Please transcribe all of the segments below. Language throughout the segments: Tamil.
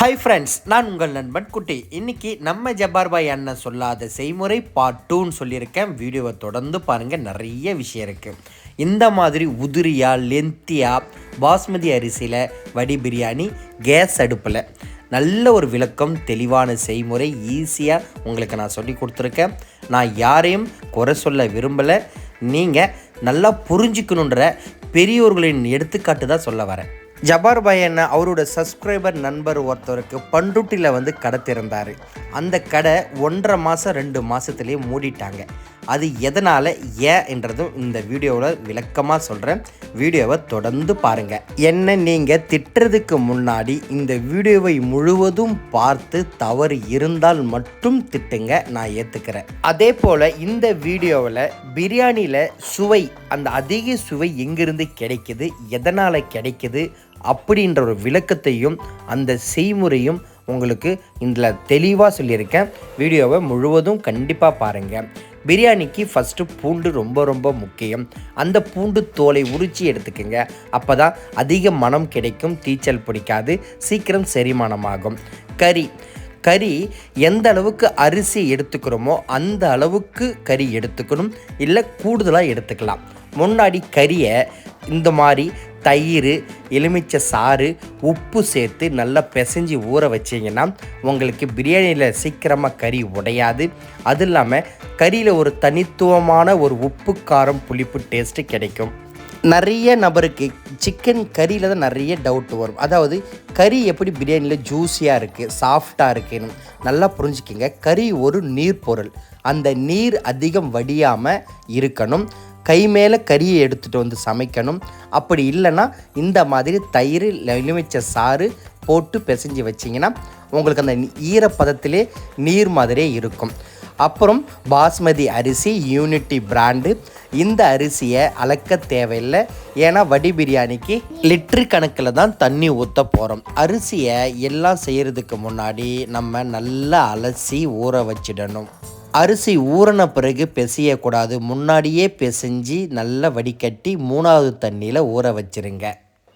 ஹாய் ஃப்ரெண்ட்ஸ் நான் உங்கள் நண்பன் குட்டி. இன்றைக்கி நம்ம ஜப்பார்பாய் அண்ணன் சொல்லாத செய்முறை பார்ட் டூன்னு சொல்லியிருக்கேன். வீடியோவை தொடர்ந்து பாருங்கள் நிறைய விஷயம் இருக்குது இந்த மாதிரி உதிரியா லென்த்தியா பாஸ்மதி அரிசியில் வடி பிரியாணி கேஸ் அடுப்பில் நல்ல ஒரு விளக்கம் தெளிவான செய்முறை ஈஸியாக உங்களுக்கு நான் சொல்லி கொடுத்துருக்கேன். நான் யாரையும் குறை சொல்ல விரும்பலை. நீங்கள் நல்லா புரிஞ்சுக்கணுன்ற பெரியோர்களின் எடுத்துக்காட்டு தான் சொல்ல வரேன். ஜபார் பையனை அவரோட சப்ஸ்கிரைபர் நண்பர் ஒருத்தருக்கு பண்ருட்டியில் வந்து கடை திறந்தார். அந்த கடை ஒன்றரை மாதம் ரெண்டு மாதத்துலேயே மூடிட்டாங்க. அது எதனால்? ஏன் என்றதும் இந்த வீடியோவில் விளக்கமாக சொல்கிறேன் வீடியோவை தொடர்ந்து பாருங்கள் என்ன நீங்கள் திட்டுறதுக்கு முன்னாடி இந்த வீடியோவை முழுவதும் பார்த்து தவறு இருந்தால் மட்டும் திட்டுங்க நான் ஏற்றுக்கிறேன் அதே போல் இந்த வீடியோவில் பிரியாணியில் சுவை அந்த அதிக சுவை எங்கிருந்து கிடைக்குது எதனால் கிடைக்குது அப்படின்ற ஒரு விளக்கத்தையும் அந்த செய்முறையும் உங்களுக்கு இதில் தெளிவாக சொல்லியிருக்கேன். வீடியோவை முழுவதும் கண்டிப்பாக பாருங்கள் பிரியாணிக்கு ஃபஸ்ட்டு பூண்டு ரொம்ப ரொம்ப முக்கியம். அந்த பூண்டு தோலை உரிச்சி எடுத்துக்கோங்க. அப்போ தான் அதிக மனம் கிடைக்கும் தீச்சல் பிடிக்காது சீக்கிரம் செரிமானமாகும். கறி. கறி எந்த அளவுக்கு அரிசி எடுத்துக்கிறோமோ அந்த அளவுக்கு கறி எடுத்துக்கணும். இல்லை கூடுதலாக எடுத்துக்கலாம். முன்னாடி கறியை இந்த மாதிரி தயிர் எலுமிச்சை சாறு உப்பு சேர்த்து நல்லா பிசைஞ்சு ஊற வச்சிங்கன்னா உங்களுக்கு பிரியாணியில் சீக்கிரமாக கறி உடையாது. அது இல்லாமல் கறியில் ஒரு தனித்துவமான ஒரு உப்பு காரம் புளிப்பு டேஸ்ட்டு கிடைக்கும். நிறைய நபருக்கு சிக்கன் கறியில் தான் நிறைய டவுட் வரும். அதாவது கறி எப்படி பிரியாணியில் ஜூஸியாக இருக்குது சாஃப்டாக இருக்குன்னு நல்லா புரிஞ்சுக்கிங்க. கறி ஒரு நீர் பொருள் அந்த நீர் அதிகம் வடியாமல் இருக்கணும். கை மேலே கறியை எடுத்துகிட்டு வந்து சமைக்கணும். அப்படி இல்லைன்னா இந்த மாதிரி தயிர் எலுமிச்சை சாறு போட்டு பிசைஞ்சு வச்சிங்கன்னா உங்களுக்கு அந்த ஈரப்பதத்திலே நீர் மாதிரியே இருக்கும். அப்புறம் பாஸ்மதி அரிசி யூனிட்டி பிராண்டு. இந்த அரிசியை அளக்க தேவையில்லை. ஏன்னா வடி பிரியாணிக்கு லிட்ரு கணக்கில் தான் தண்ணி ஊற்ற போகிறோம் அரிசியை எல்லாம் செய்கிறதுக்கு முன்னாடி நம்ம நல்லா அலசி ஊற வச்சிடணும். அரிசி ஊறின பிறகு பிசையக்கூடாது. முன்னாடியே பிசைஞ்சு நல்லா வடிகட்டி மூணாவது தண்ணியில் ஊற வச்சிருங்க.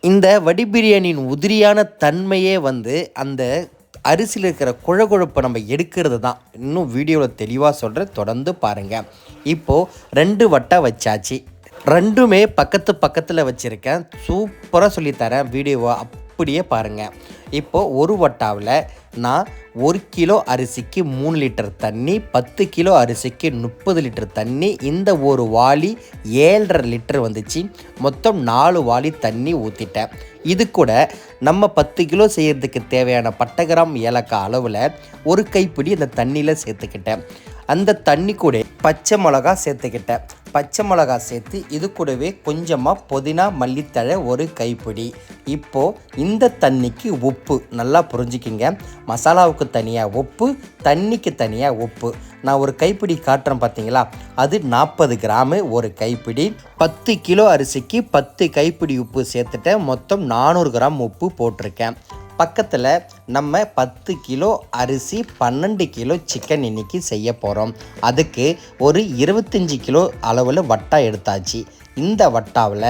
இந்த வடி பிரியாணியின் உதிரியான தன்மையே வந்து அந்த அரிசியில் இருக்கிற குழகுழப்பை நம்ம எடுக்கிறது தான். இன்னும் வீடியோவில் தெளிவாக சொல்கிறேன் தொடர்ந்து பாருங்கள் இப்போது ரெண்டு வட்டை வச்சாச்சு. ரெண்டுமே பக்கத்து பக்கத்தில் வச்சுருக்கேன். சூப்பராக சொல்லித்தரேன் வீடியோவை. அப்படியே பாருங்கள் இப்போது ஒரு வட்டாவில் நான் ஒரு கிலோ அரிசிக்கு மூணு லிட்டர் தண்ணி பத்து கிலோ அரிசிக்கு முப்பது லிட்டர் தண்ணி இந்த ஒரு வாளி ஏழரை லிட்டர் வந்துச்சு. மொத்தம் நாலு வாளி தண்ணி ஊற்றிட்டேன் இது கூட நம்ம பத்து கிலோ செய்கிறதுக்கு தேவையான பட்டகிராம் ஏலக்காய் அளவில் ஒரு கைப்பிடி அந்த தண்ணியில் சேர்த்துக்கிட்டேன். அந்த தண்ணி கூட பச்சை மிளகா சேர்த்துக்கிட்டேன். பச்சை மிளகா சேர்த்து இது கூடவே கொஞ்சமாக புதினா மல்லித்தழை ஒரு கைப்பிடி. இப்போது இந்த தண்ணிக்கு உப்பு. நல்லா புரிஞ்சுக்கிங்க. மசாலாவுக்கு தனியாக உப்பு தண்ணிக்கு தனியாக உப்பு. நான் ஒரு கைப்பிடி காட்டுறேன் பார்த்தீங்களா அது நாற்பது கிராமு ஒரு கைப்பிடி. பத்து கிலோ அரிசிக்கு பத்து கைப்பிடி உப்பு சேர்த்துட்டேன். மொத்தம் நானூறு கிராம் உப்பு போட்டிருக்கேன். பக்கத்தில் நம்ம பத்து கிலோ அரிசி பன்னெண்டு கிலோ சிக்கன் இன்றைக்கி செய்ய போகிறோம் அதுக்கு ஒரு இருபத்தஞ்சி கிலோ அளவில் வட்டா எடுத்தாச்சு. இந்த வட்டாவில்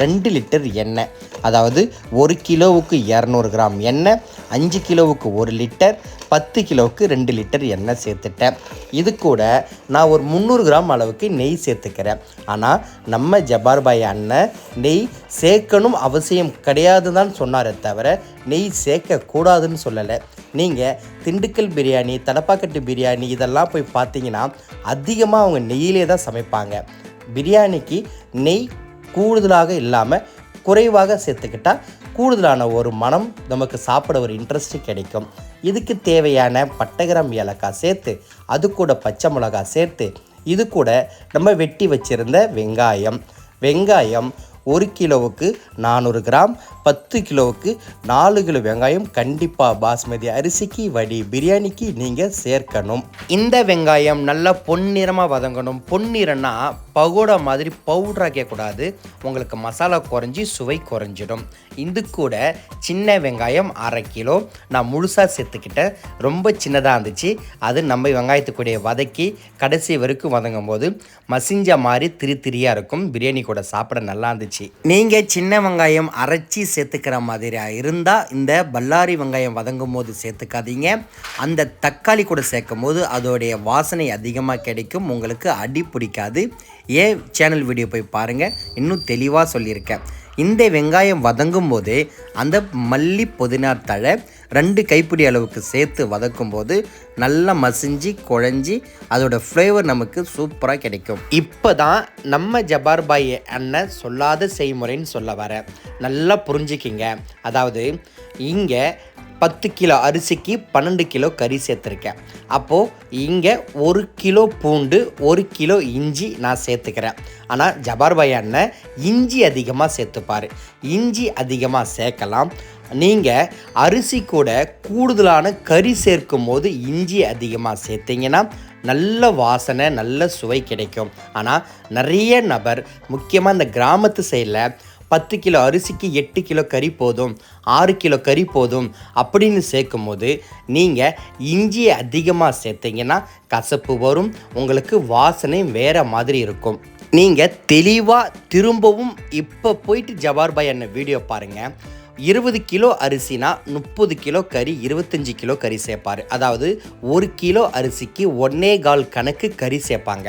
ரெண்டு லிட்டர் எண்ணெய் அதாவது ஒரு கிலோவுக்கு இரநூறு கிராம் எண்ணெய் அஞ்சு கிலோவுக்கு ஒரு லிட்டர் பத்து கிலோவுக்கு ரெண்டு லிட்டர் எண்ணெய் சேர்த்துட்டேன். இது கூட நான் ஒரு முந்நூறு கிராம் அளவுக்கு நெய் சேர்த்துக்கிறேன். ஆனால் நம்ம ஜபார்பாய் அண்ணன் நெய் சேர்க்கணும் அவசியம் கிடையாது தான் சொன்னாரே தவிர நெய் சேர்க்கக்கூடாதுன்னு சொல்லலை. நீங்கள் திண்டுக்கல் பிரியாணி தடப்பாக்கட்டு பிரியாணி இதெல்லாம் போய் பார்த்தீங்கன்னா அதிகமாக அவங்க நெய்யிலே தான் சமைப்பாங்க. பிரியாணிக்கு நெய் கூடுதலாக இல்லாமல் குறைவாக சேர்த்துக்கிட்டால் கூடுதலான ஒரு மனம் நமக்கு சாப்பிட ஒரு இன்ட்ரெஸ்ட்டு கிடைக்கும். இதுக்கு தேவையான பட்டகிராம் ஏலக்காய் சேர்த்து அது கூட பச்சை மிளகா சேர்த்து இது கூட நம்ம வெட்டி வச்சிருந்த வெங்காயம். வெங்காயம் ஒரு கிலோவுக்கு நானூறு கிராம் பத்து கிலோவுக்கு நாலு கிலோ வெங்காயம் கண்டிப்பாக பாஸ்மதி அரிசிக்கு வடி பிரியாணிக்கு நீங்கள் சேர்க்கணும். இந்த வெங்காயம் நல்லா பொன்னிறமாக வதங்கணும். பொன்னிறம்னா பகோடா மாதிரி பவுடராக்கக்கூடாது உங்களுக்கு மசாலா குறைஞ்சி சுவை குறைஞ்சிடும். இது கூட சின்ன வெங்காயம் அரை கிலோ. நான் முழுசாக சேர்த்துக்கிட்டேன். ரொம்ப சின்னதாக இருந்துச்சு. அது நம்ம வெங்காயத்துக்குடைய வதக்கி கடைசி வரைக்கும் வதங்கும் போது மசிஞ்ச மாதிரி திரி திரியாக இருக்கும். பிரியாணி கூட சாப்பிட நல்லா இருந்துச்சு. நீங்கள் சின்ன வெங்காயம் அரைச்சி சேர்த்துக்கிற மாதிரியாக இருந்தால் இந்த பல்லாரி வெங்காயம் வதங்கும் போது சேர்த்துக்காதீங்க. அந்த தக்காளி கூட சேர்க்கும் போது அதோடைய வாசனை அதிகமாக கிடைக்கும். உங்களுக்கு அடி பிடிக்காது. ஏன் சேனல் வீடியோ போய் பாருங்கள் இன்னும் தெளிவாக சொல்லியிருக்கேன். இந்த வெங்காயம் வதங்கும் போது அந்த மல்லி புதினா தழை ரெண்டு கைப்பிடி அளவுக்கு சேர்த்து வதக்கும் போது நல்லா மசிஞ்சு குழஞ்சி அதோட ஃப்ளேவர் நமக்கு சூப்பராக கிடைக்கும். இப்போ தான் நம்ம ஜபார் பாய் அண்ணன் சொல்லாத செய்முறைன்னு சொல்ல வர. நல்லா புரிஞ்சுக்கிங்க. அதாவது இங்கே பத்து கிலோ அரிசிக்கு பன்னெண்டு கிலோ கறி சேர்த்துருக்கேன். அப்போது இங்கே ஒரு கிலோ பூண்டு ஒரு கிலோ இஞ்சி நான் சேர்த்துக்கிறேன். ஆனால் ஜபார் பாய் அண்ணன் இஞ்சி அதிகமாக சேர்த்துப்பார். இஞ்சி அதிகமாக சேர்க்கலாம். நீங்கள் அரிசி கூட கூடுதலான கறி சேர்க்கும் போது இஞ்சி அதிகமாக சேர்த்திங்கன்னா நல்ல வாசனை நல்ல சுவை கிடைக்கும். ஆனால் நிறைய நபர் முக்கியமாக இந்த கிராமத்து சைடில் பத்து கிலோ அரிசிக்கு எட்டு கிலோ கறி போதும் ஆறு கிலோ கறி போதும் அப்படின்னு சேர்க்கும் போது நீங்கள் இஞ்சியை அதிகமாக சேர்த்தீங்கன்னா கசப்பு வரும் உங்களுக்கு வாசனை வேறு மாதிரி இருக்கும். நீங்கள் தெளிவாக திரும்பவும் இப்போ போயிட்டு ஜவார் பாய் அண்ணன் வீடியோ பாருங்கள் இருபது கிலோ அரிசினா முப்பது கிலோ கறி இருபத்தஞ்சி கிலோ கறி சேர்ப்பார். அதாவது ஒரு கிலோ அரிசிக்கு ஒன்னே கால் கணக்கு கறி சேர்ப்பாங்க.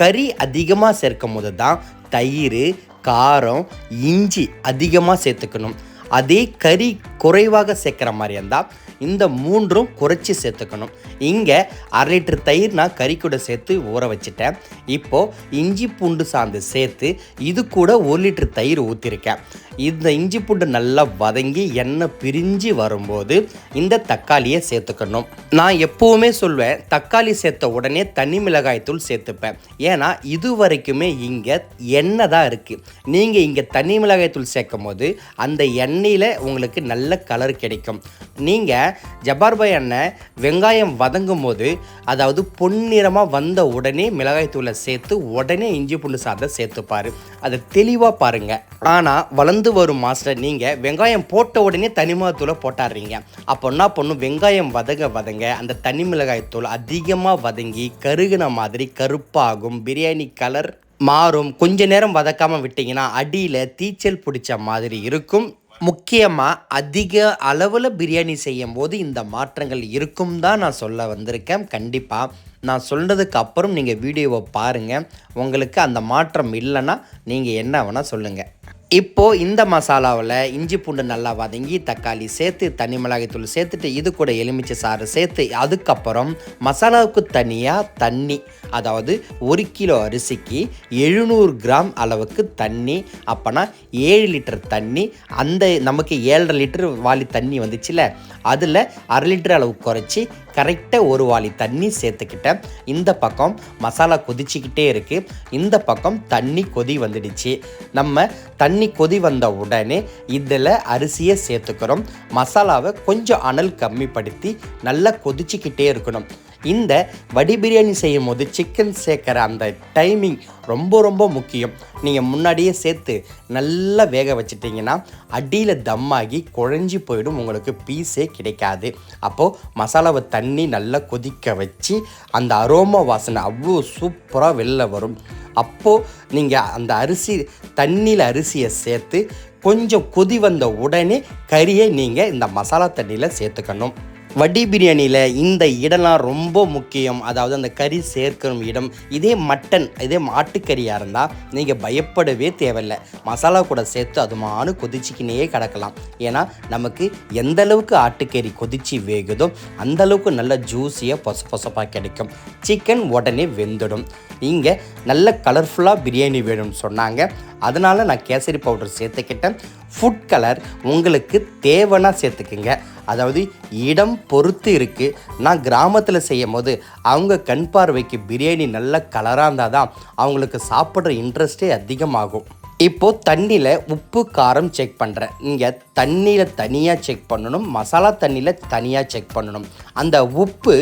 கறி அதிகமாக சேர்க்கும் போது தான் தயிர் காரம் இஞ்சி அதிகமாக சேர்த்துக்கணும். அதே கறி குறைவாக சேர்க்குற மாதிரி இருந்தால் இந்த மூன்றும் குறைச்சி சேர்த்துக்கணும். இங்கே அரை லிட்டர் தயிர் நான் கறி கூட சேர்த்து ஊற வச்சுட்டேன். இப்போது இஞ்சி பூண்டு சாந்து சேர்த்து இது கூட ஒரு லிட்டர் தயிர் ஊற்றிருக்கேன் இந்த இஞ்சி பூண்டு நல்லா வதங்கி எண்ணெய் பிரிஞ்சு வரும்போது இந்த தக்காளியை சேர்த்துக்கணும். நான் எப்போவுமே சொல்வேன் தக்காளி சேர்த்த உடனே தனி மிளகாய்த்தூள் சேர்த்துப்பேன். ஏன்னா இது வரைக்குமே இங்கே எண்ணெய் தான் இருக்குது நீங்கள் இங்கே தனி மிளகாய் தூள் சேர்க்கும் போது அந்த எண்ணெய் எண்ணெயில் உங்களுக்கு நல்ல கலர் கிடைக்கும். நீங்கள் ஜப்பார் எண்ணெய் அண்ணன் வெங்காயம் வதங்கும் போது அதாவது பொன்னிறமாக வந்த உடனே மிளகாய்த்தூளை சேர்த்து உடனே இஞ்சி புண்ணு சாதம் சேர்த்துப்பார். அதை தெளிவாக பாருங்கள் ஆனால் வளர்ந்து வரும் மாஸ்டர் நீங்கள் வெங்காயம் போட்ட உடனே தனிமிளகாத்தூளை போட்டாடுறீங்க. அப்போ என்ன பண்ணும்? வெங்காயம் வதங்க வதங்க அந்த தனி மிளகாய்த்தூள் அதிகமாக வதங்கி கருகின மாதிரி கருப்பாகும். பிரியாணி கலர் மாறும். கொஞ்ச நேரம் வதக்காமல் விட்டிங்கன்னா அடியில் தீச்சல் பிடிச்ச மாதிரி இருக்கும். முக்கியமாக அதிக அளவில் பிரியாணி செய்யும் போது இந்த மாற்றங்கள் இருக்கும் தான் நான் சொல்ல வந்திருக்கேன். கண்டிப்பாக நான் சொல்கிறதுக்கு அப்புறம் நீங்கள் வீடியோவை பாருங்கள் உங்களுக்கு அந்த மாற்றம் இல்லைன்னா நீங்கள் என்ன வேணால் சொல்லுங்கள் இப்போது இந்த மசாலாவில் இஞ்சி பூண்டு நல்லா வதங்கி தக்காளி சேர்த்து தனி மிளகாய்த்தூள் சேர்த்துட்டு இது கூட எலுமிச்சை சாறு சேர்த்து அதுக்கப்புறம் மசாலாவுக்கு தனியாக தண்ணி அதாவது ஒரு கிலோ அரிசிக்கு எழுநூறு கிராம் அளவுக்கு தண்ணி அப்போனா ஏழு லிட்டர் தண்ணி அந்த நமக்கு ஏழரை லிட்டர் வாலி தண்ணி வந்துச்சுல அதில் அரை லிட்டர் அளவு குறைச்சி கரெக்டாக ஒரு வாளி தண்ணி சேர்த்துக்கிட்டேன். இந்த பக்கம் மசாலா கொதிச்சிக்கிட்டே இருக்குது இந்த பக்கம் தண்ணி கொதி வந்துடுச்சு. நம்ம தண்ணி கொதி வந்த உடனே இதில் அரிசியை சேர்த்துக்கிறோம். மசாலாவை கொஞ்சம் அனல் கம்மிப்படுத்தி நல்லா கொதிச்சிக்கிட்டே இருக்கணும். இந்த வடி பிரியாணி செய்யும் போது சிக்கன் சேர்க்குற அந்த டைமிங் ரொம்ப ரொம்ப முக்கியம். நீங்கள் முன்னாடியே சேர்த்து நல்லா வேக வச்சிட்டிங்கன்னா அடியில் தம்மாகி குழஞ்சி போயிடும் உங்களுக்கு பீஸே கிடைக்காது. அப்போது மசாலாவை தண்ணி நல்லா கொதிக்க வச்சு அந்த அரோமா வாசனை அவ்வளோ சூப்பராக வெளில வரும். அப்போது நீங்கள் அந்த அரிசி தண்ணியில் அரிசியை சேர்த்து கொஞ்சம் கொதி வந்த உடனே கறியை நீங்கள் இந்த மசாலா தண்ணியில் சேர்த்துக்கணும். வடி பிரியாணியில் இந்த இடம்லாம் ரொம்ப முக்கியம். அதாவது அந்த கறி சேர்க்கணும் இடம். இதே மட்டன் இதே மாட்டுக்கறியாக இருந்தால் நீங்கள் பயப்படவே தேவையில்லை. மசாலா கூட சேர்த்து அதுமானு கொதிச்சிக்கினே கிடக்கலாம். ஏன்னா நமக்கு எந்த அளவுக்கு ஆட்டுக்கறி கொதிச்சு வேகுதோ அந்த அளவுக்கு நல்ல ஜூஸியாக பொச பொசப்பாக கிடைக்கும். சிக்கன் உடனே வெந்துடும். இங்கே நல்ல கலர்ஃபுல்லாக பிரியாணி வேணும்னு சொன்னாங்க. அதனால் நான் கேசரி பவுடர் சேர்த்துக்கிட்டேன். ஃபுட் கலர் உங்களுக்கு தேவைன்னா சேர்த்துக்குங்க. அதாவது இடம் பொறுத்து இருக்குது நான் கிராமத்தில் செய்யும் போது அவங்க கண் பார்வைக்கு பிரியாணி நல்ல கலராக இருந்தால் தான் அவங்களுக்கு சாப்பிட்ற இன்ட்ரெஸ்ட்டே அதிகமாகும். இப்போது தண்ணியில் உப்பு காரம் செக் பண்ணுறேன் நீங்கள் தண்ணியில் தனியாக செக் பண்ணணும். மசாலா தண்ணியில் தனியாக செக் பண்ணணும். அந்த உப்பு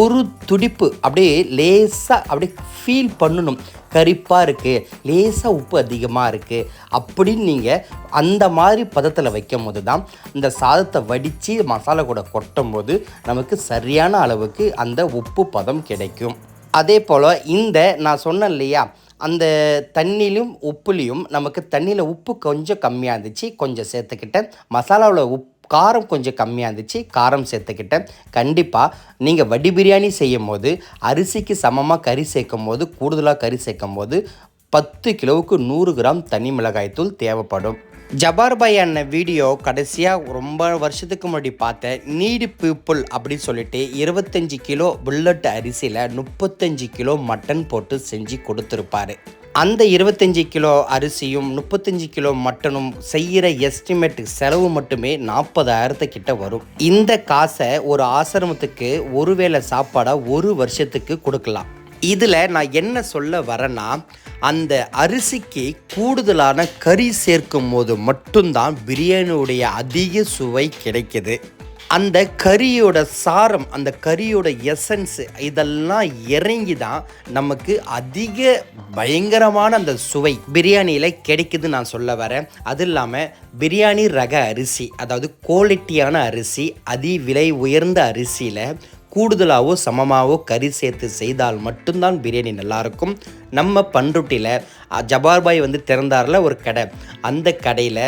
ஒரு துடிப்பு அப்படியே லேசாக அப்படியே ஃபீல் பண்ணணும். கரிப்பாக இருக்குது லேசாக உப்பு அதிகமாக இருக்குது அப்படின்னு நீங்கள் அந்த மாதிரி பதத்தில் வைக்கும் போது தான் இந்த சாதத்தை வடித்து மசாலா கூட கொட்டும் போது நமக்கு சரியான அளவுக்கு அந்த உப்பு பதம் கிடைக்கும். அதே போல் இந்த நான் சொன்னேன் இல்லையா? அந்த தண்ணியிலும் உப்புலேயும் நமக்கு தண்ணியில் உப்பு கொஞ்சம் கம்மியாக இருந்துச்சு கொஞ்சம் சேர்த்துக்கிட்டேன். மசாலாவில் உப் காரம் கொஞ்சம் கம்மியாக இருந்துச்சு காரம் சேர்த்துக்கிட்டேன். கண்டிப்பாக நீங்கள் வடி பிரியாணி செய்யும் போது அரிசிக்கு சமமாக கறி சேர்க்கும் போது கூடுதலாக கறி சேர்க்கும் போது பத்து கிலோவுக்கு நூறு கிராம் தனி மிளகாய்த்தூள் தேவைப்படும். ஜபார் பாய் அண்ணன் வீடியோ கடைசியாக ரொம்ப வருஷத்துக்கு முன்னாடி பார்த்த நீடு பீப்புள் அப்படின்னு சொல்லிட்டு இருபத்தஞ்சி கிலோ புல்லட் அரிசியில் முப்பத்தஞ்சு கிலோ மட்டன் போட்டு செஞ்சு கொடுத்துருப்பாரு. அந்த இருபத்தஞ்சி கிலோ அரிசியும் முப்பத்தஞ்சு கிலோ மட்டனும் செய்கிற எஸ்டிமேட் செலவு மட்டுமே நாற்பதாயிரத்து கிட்ட வரும். இந்த காசை ஒரு ஆசிரமத்துக்கு ஒருவேளை சாப்பாடாக ஒரு வருஷத்துக்கு கொடுக்கலாம். இதில் நான் என்ன சொல்ல வரேன்னா அந்த அரிசிக்கு கூடுதலான கறி சேர்க்கும் போது மட்டும்தான் பிரியாணியுடைய அதிக சுவை கிடைக்கிது. அந்த கறியோட சாரம் அந்த கறியோட எசன்ஸ் இதெல்லாம் இறங்கி தான் நமக்கு அதிக பயங்கரமான அந்த சுவை பிரியாணியில் கிடைக்குது நான் சொல்ல வரேன். அது இல்லாமல் பிரியாணி ரக அரிசி அதாவது குவாலிட்டியான அரிசி அதி விலை உயர்ந்த அரிசியில் கூடுதலாகவோ சமமாகவோ கறி சேர்த்து செய்தால் மட்டும்தான் பிரியாணி நல்லாயிருக்கும். நம்ம பண்ருட்டியில் ஜபார்பாய் வந்து திறந்தாரில் ஒரு கடை. அந்த கடையில்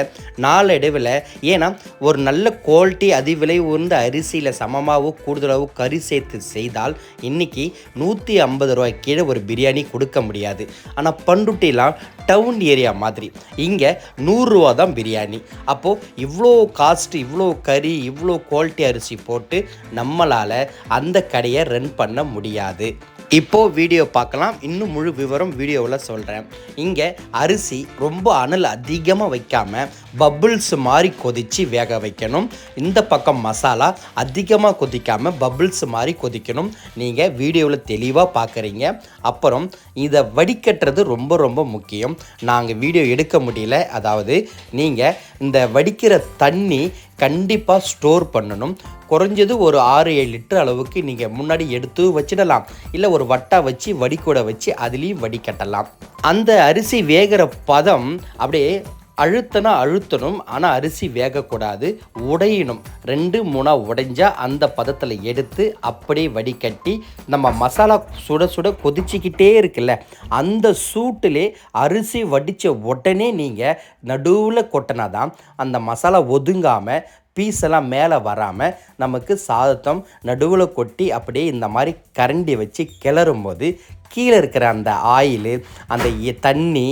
நாளடைவில் ஏன்னா ஒரு நல்ல குவாலிட்டி அதிவிலை உயர்ந்த அரிசியில் சமமாகவோ கூடுதலாகவோ கறி சேர்த்து செய்தால் இன்றைக்கி நூற்றி ஐம்பது ரூபாய் கீழே ஒரு பிரியாணி கொடுக்க முடியாது. ஆனால் பண்ருட்டிலாம் டவுன் ஏரியா மாதிரி. இங்கே நூறுரூவா தான் பிரியாணி. அப்போது இவ்வளோ காஸ்ட் இவ்வளோ கறி இவ்வளோ குவாலிட்டி அரிசி போட்டு நம்மளால் அந்த கடையை ரன் பண்ண முடியாது. இப்போது வீடியோ பார்க்கலாம். இன்னும் முழு விவரம் வீடியோவில் சொல்கிறேன் இங்கே அரிசி ரொம்ப அனல் அதிகமாக வைக்காமல் பபுள்ஸ் மாதிரி கொதித்து வேக வைக்கணும். இந்த பக்கம் மசாலா அதிகமாக கொதிக்காமல் பபுள்ஸ் மாதிரி கொதிக்கணும். நீங்கள் வீடியோவில் தெளிவாக பார்க்குறீங்க. அப்புறம் இதை வடிகட்டுறது ரொம்ப ரொம்ப முக்கியம். நாங்கள் வீடியோ எடுக்க முடியல. அதாவது நீங்கள் இந்த வடிக்கிற தண்ணி கண்டிப்பாக ஸ்டோர் பண்ணணும். குறைஞ்சது ஒரு ஆறு ஏழு லிட்டர் அளவுக்கு நீங்கள் முன்னாடி எடுத்து வச்சிடலாம். இல்லை ஒரு வட்டா வச்சு வடிக்கூட வச்சு அதுலேயும் வடிகட்டலாம். அந்த அரிசி வேகிற பதம் அப்படியே அழுத்தனா அழுத்தணும் ஆனால் அரிசி வேகக்கூடாது. உடையணும். ரெண்டு மூணாக உடைஞ்சா அந்த பதத்தில் எடுத்து அப்படியே வடிகட்டி நம்ம மசாலா சுட சுட கொதிச்சிக்கிட்டே இருக்குல்ல அந்த சூட்டிலே அரிசி வடித்த உடனே நீங்கள் நடுவில் கொட்டினா தான் அந்த மசாலா ஒதுங்காமல் பீஸ் எல்லாம் மேலே வராமல் நமக்கு சாதத்தம் நடுவில் கொட்டி அப்படியே இந்த மாதிரி கரண்டி வச்சு கிளறும் போது கீழே இருக்கிற அந்த ஆயிலு அந்த தண்ணி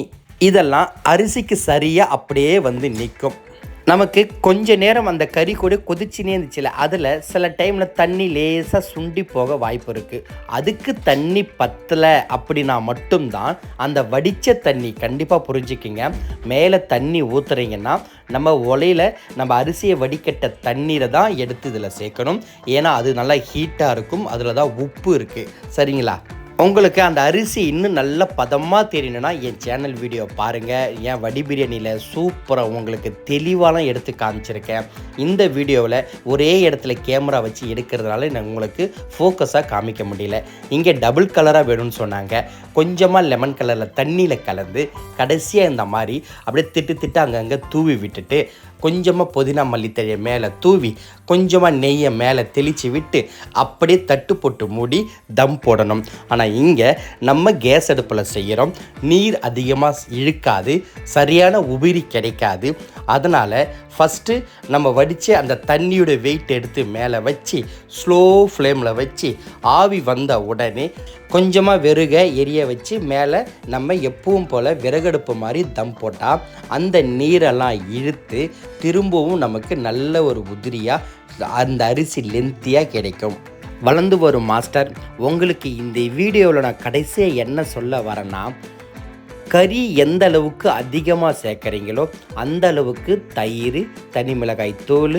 இதெல்லாம் அரிசிக்கு சரியாக அப்படியே வந்து நிற்கும் நமக்கு கொஞ்ச நேரம் அந்த கறி கூட கொதிச்சுனே இருந்துச்சுல அதில் சில டைமில் தண்ணி லேசாக சுண்டி போக வாய்ப்பு இருக்குது அதுக்கு தண்ணி பத்தலை அப்படின்னா மட்டும்தான் அந்த வடித்த தண்ணி கண்டிப்பாக புரிஞ்சுக்கிங்க. மேலே தண்ணி ஊற்றுறீங்கன்னா நம்ம உலையில் நம்ம அரிசியை வடிகட்ட தண்ணீரை தான் எடுத்து இதில் சேர்க்கணும். ஏன்னா அது நல்லா ஹீட்டாக இருக்கும் அதில் தான் உப்பு இருக்குது சரிங்களா? உங்களுக்கு அந்த அரிசி இன்னும் நல்ல பதமாக தெரியணும்னா என் சேனல் வீடியோ பாருங்கள் என் வடி பிரியாணியில் சூப்பராக உங்களுக்கு தெளிவாலாம் எடுத்து காமிச்சிருக்கேன். இந்த வீடியோவில் ஒரே இடத்துல கேமரா வச்சு எடுக்கிறதுனால நான் உங்களுக்கு ஃபோக்கஸாக காமிக்க முடியல. இங்கே டபுள் கலராக வேணும்னு சொன்னாங்க. கொஞ்சமாக லெமன் கலரில் தண்ணியில் கலந்து கடைசியாக இந்த மாதிரி அப்படியே திட்டு திட்டு அங்கங்கே தூவி விட்டுட்டு கொஞ்சமாக புதினா மல்லித்தழையை மேலே தூவி கொஞ்சமாக நெய்யை மேலே தெளித்து விட்டு அப்படியே தட்டு போட்டு மூடி தம் போடணும். ஆனால் இங்கே நம்ம கேஸ் அடுப்பில் செய்கிறோம் நீர் அதிகமாக இழுக்காது சரியான உபிரி கிடைக்காது. அதனால் ஃபஸ்ட்டு நம்ம வடித்து அந்த தண்ணியோட வெயிட் எடுத்து மேலே வச்சு ஸ்லோ ஃப்ளேமில் வச்சு ஆவி வந்த உடனே கொஞ்சமாக வெறுக எரிய வச்சு மேலே நம்ம எப்பவும் போல் விறகடுப்பு மாதிரி தம் போட்டால் அந்த நீரெல்லாம் இழுத்து திரும்பவும் நமக்கு நல்ல ஒரு உதிரியாக அந்த அரிசி லென்த்தியாக கிடைக்கும். வளர்ந்து வரும் மாஸ்டர் உங்களுக்கு இந்த வீடியோவில் நான் கடைசியாக என்ன சொல்ல வரேன்னா கறி எந்த அளவுக்கு அதிகமாக சேர்க்குறீங்களோ அந்த அளவுக்கு தயிர் தனி மிளகாய் தோல்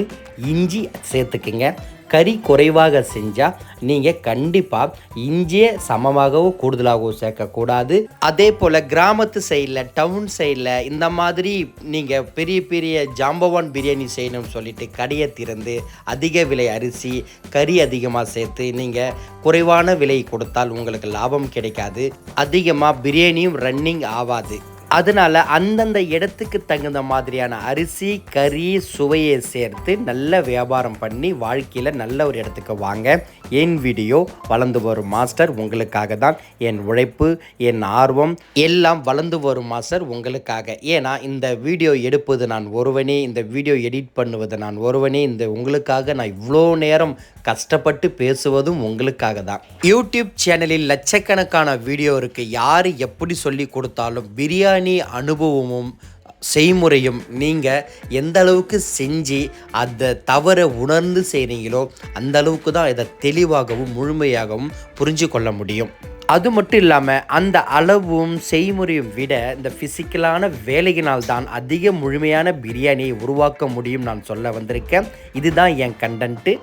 இஞ்சி சேர்த்துக்குங்க. கறி குறைவாக செஞ்சால் நீங்கள் கண்டிப்பாக இஞ்சியை சமமாகவோ கூடுதலாகவோ சேர்க்கக்கூடாது. அதே போல் கிராமத்து சைடில் டவுன் சைடில் இந்த மாதிரி நீங்கள் பெரிய பெரிய ஜாம்பவான் பிரியாணி செய்யணும்னு சொல்லிட்டு கடையை திறந்து அதிக விலை அரிசி கறி அதிகமாக சேர்த்து நீங்கள் குறைவான விலை கொடுத்தால் உங்களுக்கு லாபம் கிடைக்காது. அதிகமாக பிரியாணியும் ரன்னிங் ஆகாது அதனால் அந்தந்த இடத்துக்கு தகுந்த மாதிரியான அரிசி கறி சுவையை சேர்த்து நல்ல வியாபாரம் பண்ணி வாழ்க்கையில் நல்ல ஒரு இடத்துக்கு வாங்க. என் வீடியோ வளர்ந்து வரும் மாஸ்டர் உங்களுக்காக தான் என் உழைப்பு என் ஆர்வம் எல்லாம் வளர்ந்து வரும் மாஸ்டர் உங்களுக்காக. ஏன்னா இந்த வீடியோ எடுப்பது நான் ஒருவனே இந்த வீடியோ எடிட் பண்ணுவது நான் ஒருவனே இந்த உங்களுக்காக நான் இவ்வளோ நேரம் கஷ்டப்பட்டு பேசுவதும் உங்களுக்காக தான் யூடியூப் சேனலில் லட்சக்கணக்கான வீடியோ இருக்குது யார் எப்படி சொல்லி கொடுத்தாலும் பிரியாணி அனுபவமும் செய்முறையும் நீங்கள் எந்த அளவுக்கு செஞ்சு அதை தவற உணர்ந்து செய்கிறீங்களோ அந்த அளவுக்கு தான் இதை தெளிவாகவும் முழுமையாகவும் புரிஞ்சு கொள்ள முடியும். அது மட்டும் இல்லாமல் அந்த அளவும் செய்முறையும் விட இந்த ஃபிசிக்கலான வேலையினால் தான் அதிக முழுமையான பிரியாணியை உருவாக்க முடியும் நான் சொல்ல வந்திருக்கேன். இதுதான் என் கண்டன்ட்டு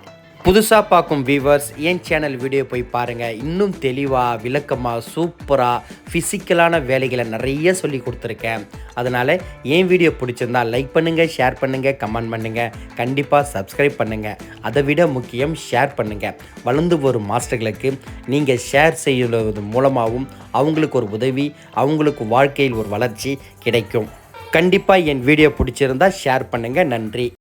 புதுசாக பார்க்கும் வியூவர்ஸ் என் சேனல் வீடியோ போய் பாருங்கள் இன்னும் தெளிவாக விளக்கமாக சூப்பராக ஃபிசிக்கலான வேலைகளை நிறைய சொல்லி கொடுத்துருக்கேன். அதனால் என் வீடியோ பிடிச்சிருந்தா லைக் பண்ணுங்கள் ஷேர் பண்ணுங்கள் கமெண்ட் பண்ணுங்கள் கண்டிப்பாக சப்ஸ்கிரைப் பண்ணுங்கள் அதை விட முக்கியம் ஷேர் பண்ணுங்கள் வளர்ந்து வரும் மாஸ்டர்களுக்கு நீங்கள் ஷேர் செய்வது மூலமாகவும் அவங்களுக்கு ஒரு உதவி அவங்களுக்கு வாழ்க்கையில் ஒரு வளர்ச்சி கிடைக்கும். கண்டிப்பாக என் வீடியோ பிடிச்சிருந்தா ஷேர் பண்ணுங்கள் நன்றி.